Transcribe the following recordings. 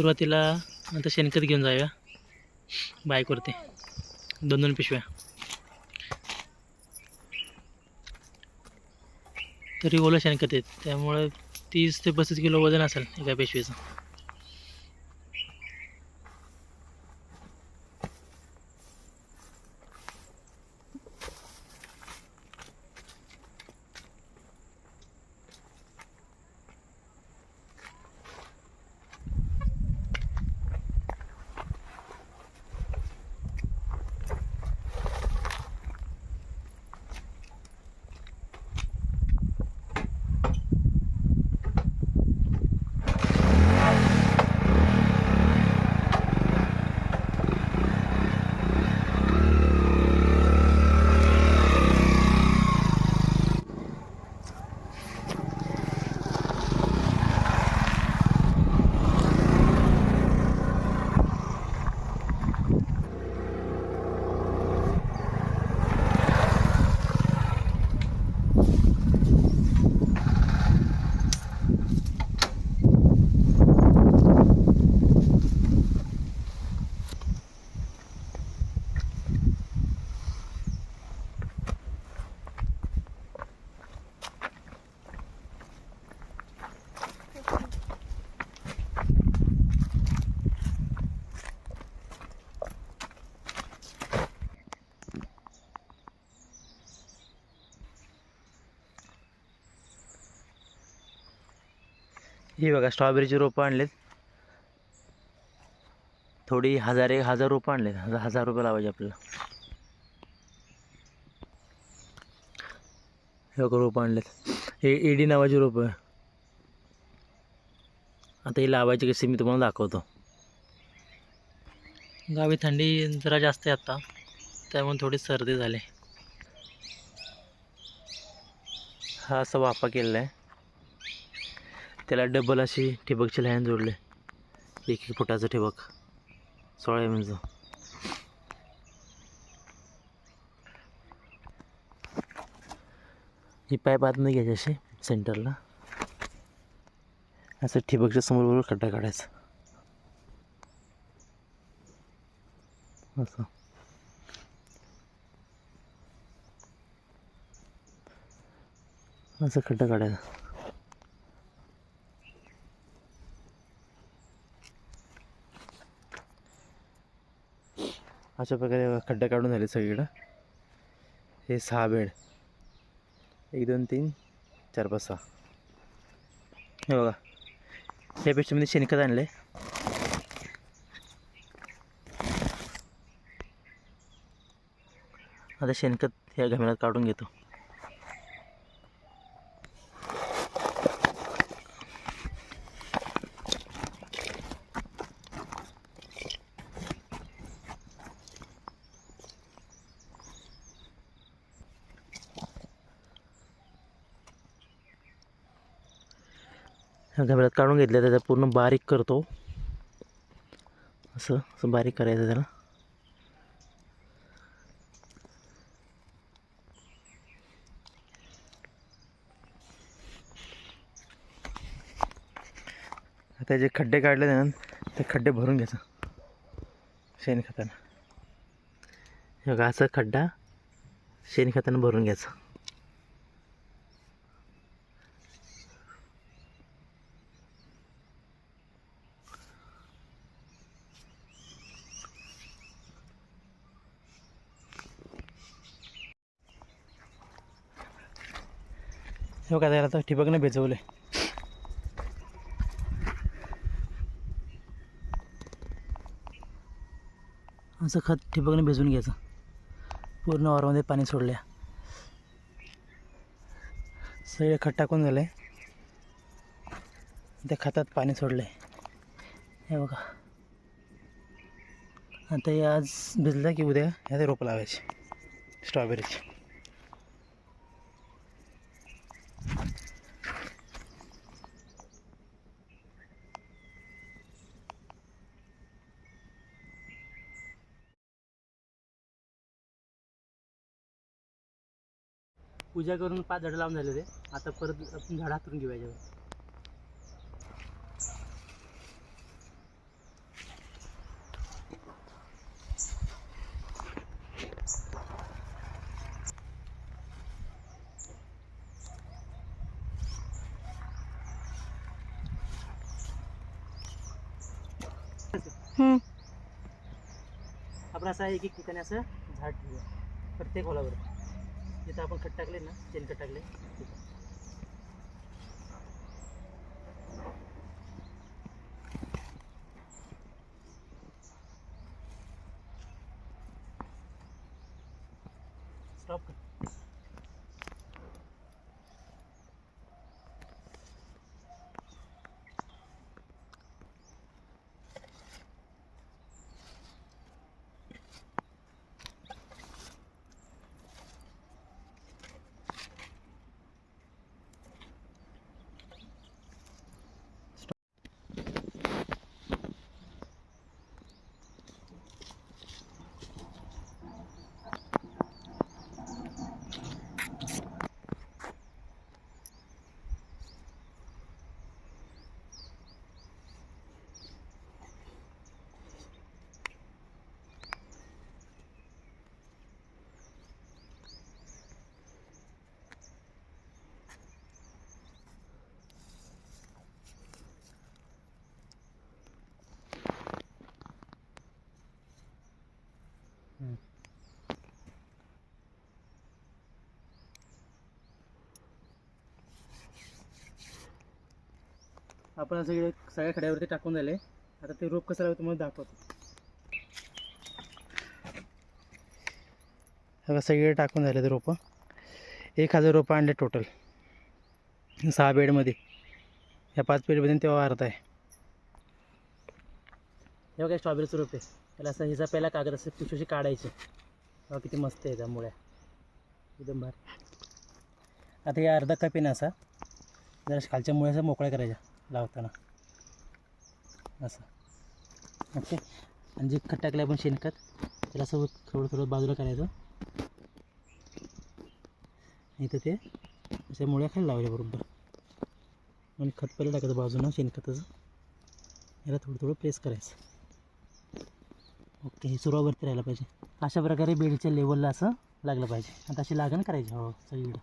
सुरुवातीला आता शेणखत घेऊन जाऊया. बाईकवरती दोन दोन पिशव्या. तरी ओलं शेणखत आहेत. त्यामुळं तीस ते पस्तीस किलो वजन असेल एका पिशवीचं. हे बघा स्ट्रॉबेरीची रोपं आणलेत. थोडी हजार एक हजार रोपं आणलेत. हजार हजार रुपये लावायचे आपल्याला. हे बघा रोपं आणलेत. हे एडी नावाची रोपं आता ही लावायची कशी मी तुम्हाला दाखवतो. गावी थंडी जरा जास्त आहे आता. त्यामुळे थोडी सर्दी झाली. हा असा वाफा केलेला आहे. त्याला डबल अशी ठिबकची लाईन जोडले. एक एक फुटाचं ठिबक. सोळा एम एमचं ही पाईप आतमध्ये घ्यायची अशी सेंटरला. असं ठिबकच्या समोर बरोबर खड्डा काढायचा. असं. असं खड्डा काढायचा. अशा प्रकारे खड्डा काढून झाले सगळीकडं. हे सहा बेड. एक दोन तीन चार पाच सहा. हे बघा. या पेस्टमध्ये शेणखत आहे आता शेणखत ह्या घमेनात काढून घेतो. घबऱ्यात काढून घेतल्या त्याचा पूर्ण बारीक करतो. असं असं बारीक करायचं त्याला. आता जे खड्डे काढले ना ते खड्डे भरून घ्यायचं. शेणखतानं हे बघा असं खड्डा शेणखतानं भरून घ्यायचं. हे बघा त्याला तर ठिबकनं भिजवले असं खत ठिबकने भिजवून घ्यायचं. पूर्ण वावरामध्ये पाणी सोडल्या. सगळे खत टाकून झाले त्या खतात पाणी सोडलं आहे हे बघा. आता हे आज भिजलं की उद्या ह्यात रोपं लावायची. स्ट्रॉबेरीची पूजा करून पाच झाडं लावून झाले होते. आता परत आपण झाड हातून घेऊ आपण असं एक एक ठिकाणी असं झाड ठेवूया. प्रत्येक ओलावर जिथं आपण खत टाकले ना शेणखत टाकले तिथं. स्टॉप आपण सगळे सगळ्या खड्यावरती टाकून झाले आता ते रोप कसं लावतो तुम्हाला दाखवतो. बघा सगळे टाकून झाले ते रोपं. एक हजार रोपं आणले टोटल सहा बेडमध्ये या पाच बेडमध्ये तेव्हा अर्धा आहे. हे बघा स्ट्रॉबेरीचं रोप आहे. त्याला असं हिचा पहिला कागद असं पिशवीशी काढायचे. तेव्हा किती मस्त आहे त्या मुळ्या एकदम भारी. आता हे अर्धा कप आहे ना असा. जरा खालच्या मुळ्या मोकळ्या करायच्या. लावताना. असं. ओके. आणि जे खत टाकलं आपण शेणखत त्याला असं थोडं थोडं बाजूला करायचं. इथं ते अशा मुळ्या खाली लावल्या बरोबर. आणि खत पहिलं टाकायचं बाजूनं शेणखताचं. याला थोडं थोडं प्रेस करायचं. ओके हे सुरुवावरती राहायला पाहिजे. अशा प्रकारे बेडच्या लेवलला असं लागलं पाहिजे. आता अशी लागण करायची. हो सगळीकडं.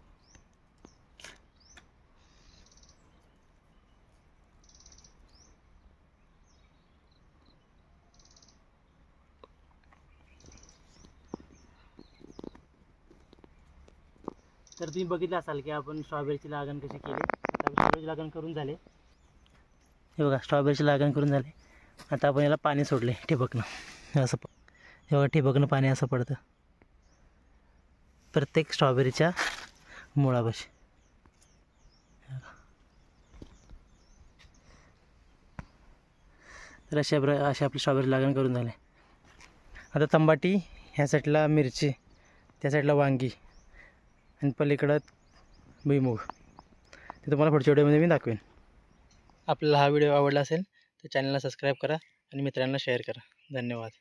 तर तुम्ही बघितलं असाल की आपण स्ट्रॉबेरीची लागण कशी केली. आता स्ट्रॉबेरीची लागण करून झाले. हे बघा स्ट्रॉबेरीची लागण करून झाले. आता आपण याला पाणी सोडले ठिबकनं. असं प- हे बघा ठिबकनं पाणी असं पडतं. प्रत्येक स्ट्रॉबेरीच्या मुळापाशी. तर अशा प्र अशी आपली स्ट्रॉबेरी लागण करून झाले. आता तंबाटी ह्या साईडला मिरची त्या साईडला वांगी. आणि पलीकडं भुईमुग. ते तुम्हाला पुढच्या व्हिडिओमध्ये मी दाखवेन. आपल्याला हा व्हिडिओ आवडला असेल तर चॅनलला सबस्क्राईब करा आणि मित्रांना शेअर करा. धन्यवाद.